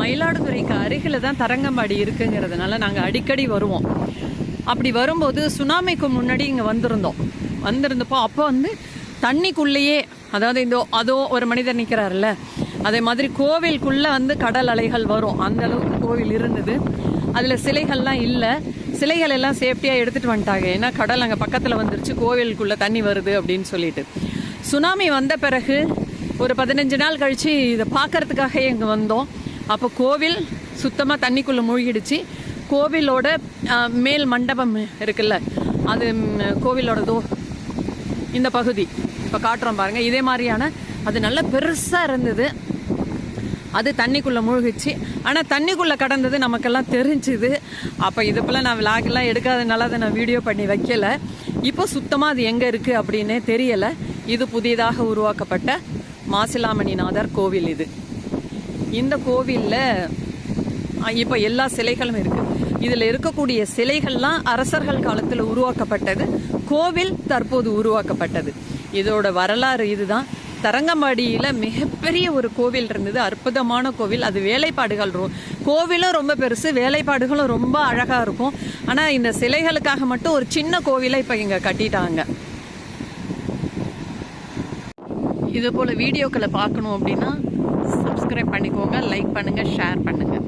மயிலாடுதுறைக்கு அருகில் தான் தரங்கம்பாடி இருக்குங்கிறதுனால நாங்கள் அடிக்கடி வருவோம். அப்படி வரும்போது சுனாமிக்கு முன்னாடி இங்கே வந்திருந்தோம். வந்திருந்தப்போ அப்போ வந்து தண்ணிக்குள்ளேயே அதாவது இந்த அதோ ஒரு மனிதர் நிற்கிறாருல்ல அதே மாதிரி கோவிலுக்குள்ளே வந்து கடல் அலைகள் வரும். அந்த அளவுக்கு கோவில் இருந்தது. அதில் சிலைகள்லாம் இல்லை. சிலைகள் எல்லாம் சேஃப்டியாக எடுத்துகிட்டு வந்துட்டாங்க. ஏன்னா கடல் அங்கே பக்கத்தில் வந்துருச்சு. கோவிலுக்குள்ளே தண்ணி வருது அப்படின்னு சொல்லிட்டு. சுனாமி வந்த பிறகு ஒரு பதினஞ்சு நாள் கழித்து இதை பார்க்கறதுக்காக இங்கே வந்தோம். அப்போ கோவில் சுத்தமாக தண்ணிக்குள்ளே மூழ்கிடுச்சு. கோவிலோட மேல் மண்டபம் இருக்குல்ல அது கோவிலோட கோவிலோடதோ இந்த பகுதி. இப்போ காட்டுறோம் பாருங்கள் இதே மாதிரியான அது நல்ல பெருசாக இருந்தது. அது தண்ணிக்குள்ளே மூழ்கிச்சு ஆனால் தண்ணிக்குள்ளே கடந்தது நமக்கெல்லாம் தெரிஞ்சுது. அப்போ இது போல் நான் விளாக்லாம் எடுக்காதனால அதை நான் வீடியோ பண்ணி வைக்கலை. இப்போ சுத்தமாக அது எங்கே இருக்குது அப்படின்னே தெரியலை. இது புதிதாக உருவாக்கப்பட்ட மாசிலாமணிநாதர் கோவில் இது. இந்த கோவிலில் இப்போ எல்லா சிலைகளும் இருக்கு. இதில் இருக்கக்கூடிய சிலைகள்லாம் அரசர்கள் காலத்தில் உருவாக்கப்பட்டது. கோவில் தற்போது உருவாக்கப்பட்டது. இதோட வரலாறு இதுதான். தரங்கம்பாடியில் மிகப்பெரிய ஒரு கோவில் இருந்தது. அற்புதமான கோவில். அது வேலைப்பாடுகள் ரொ கோவிலும் ரொம்ப பெருசு வேலைப்பாடுகளும் ரொம்ப அழகாக இருக்கும். ஆனால் இந்த சிலைகளுக்காக மட்டும் ஒரு சின்ன கோவிலை இப்போ இங்கே கட்டிட்டாங்க. இது போல் வீடியோக்களை பார்க்கணும் அப்படின்னா சப்ஸ்கிரைப் பண்ணிக்கோங்க லைக் பண்ணுங்கள் ஷேர் பண்ணுங்கள்